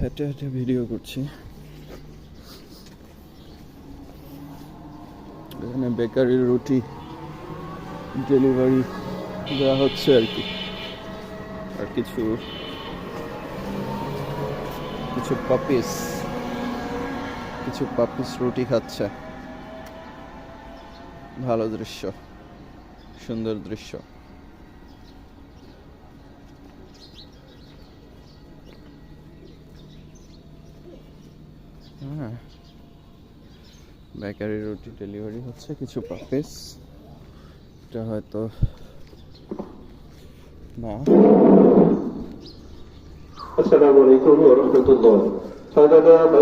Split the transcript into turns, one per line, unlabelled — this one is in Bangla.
হেঁটে হেঁটে ভিডিও করছি। এখানে বেকারি, রুটি ডেলিভারি দেওয়া হচ্ছে আর কি। আর কিছু কিছু পাপিস কিছু পাপিস রুটি খাচ্ছে। ভালো দৃশ্য, সুন্দর দৃশ্য। হ্যাঁ। বেকারি রুটি ডেলিভারি হচ্ছে কিছু পাপিস। এটা হয়তো না।
আসসালামু আলাইকুম ওয়া রাহমাতুল্লাহ।